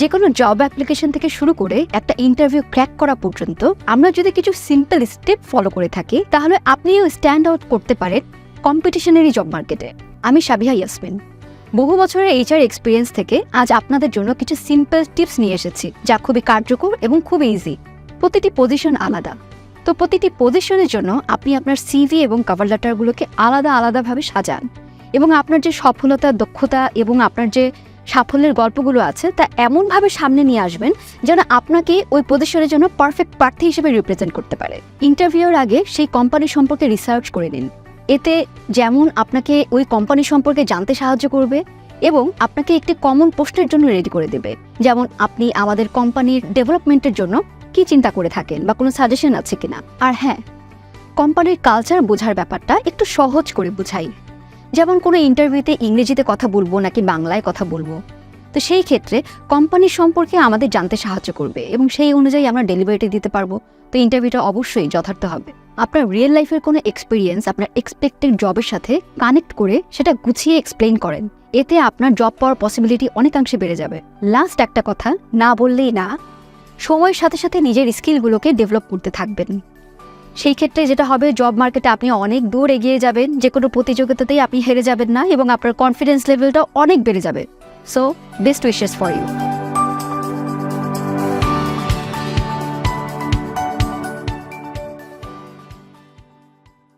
যে কোনো job application থেকে শুরু করে একটা ইন্টারভিউ ক্র্যাক করা পর্যন্ত আমরা যদি কিছু সিম্পল স্টেপ ফলো করে থাকি, তাহলে আপনিও স্ট্যান্ড আউট করতে পারেন কম্পিটিশনারি জব মার্কেটে আমি সাবিহা ইয়াসমিন। বহু বছরের এইচআর এক্সপিরিয়েন্স থেকে আজ আপনাদের জন্য কিছু সিম্পল টিপস নিয়ে এসেছি, যা খুবই কার্যকর এবং খুব ইজি প্রতিটি পজিশন আলাদা। তো প্রতিটি পজিশনের জন্য আপনি আপনার সিভি এবং কভার লেটারগুলোকে আলাদা, আলাদাভাবে সাজান এবং আপনার যে সফলতা, দক্ষতা এবং আপনার যে সাফল্যের গল্পগুলো আছে, তা এমনভাবে সামনে নিয়ে আসবেন যেন আপনাকে ওই পজিশনের জন্য পারফেক্ট প্রার্থী হিসেবে রিপ্রেজেন্ট করতে পারে। ইন্টারভিউর আগে সেই কোম্পানি সম্পর্কে রিসার্চ করে নিন। এতে যেমন আপনাকে ওই কোম্পানি সম্পর্কে জানতে সাহায্য করবে এবং আপনাকে একটি কমন পোস্টের জন্য রেডি করে দেবে। যেমন আপনি আমাদের কোম্পানির ডেভেলপমেন্টের জন্য কি চিন্তা করে থাকেন বা কোনো সাজেশন আছে কিনা? আর হ্যাঁ কোম্পানির কালচার বোঝার ব্যাপারটা একটু সহজ করে বুঝাই। যেমন কোনো ইন্টারভিউতে ইংরেজিতে কথা বলব নাকি বাংলায় কথা বলব। তো সেই ক্ষেত্রে কোম্পানির সম্পর্কে আমাদের জানতে সাহায্য করবে এবং সেই অনুযায়ী আমরা ডেলিভারিটি দিতে পারব। তো ইন্টারভিউটা অবশ্যই যথার্থ হবে। আপনার রিয়েল লাইফের কোনো এক্সপিরিয়েন্স আপনার এক্সপেক্টেড জবের সাথে কানেক্ট করে সেটা গুছিয়ে এক্সপ্লেন করেন। এতে আপনার জব পাওয়ার পসিবিলিটি অনেকাংশে বেড়ে যাবে। লাস্ট একটা কথা, না বললেই না। সময়ের সাথে সাথে নিজের স্কিলগুলোকে ডেভেলপ করতে থাকবেন। সেই ক্ষেত্রে যেটা হবে জব মার্কেটে আপনি অনেক দূর এগিয়ে যাবেন, যে কোনো প্রতিযোগিতাতেই আপনি হেরে যাবেন না এবং আপনার কনফিডেন্স লেভেলটা অনেক বেড়ে যাবে। So best wishes for you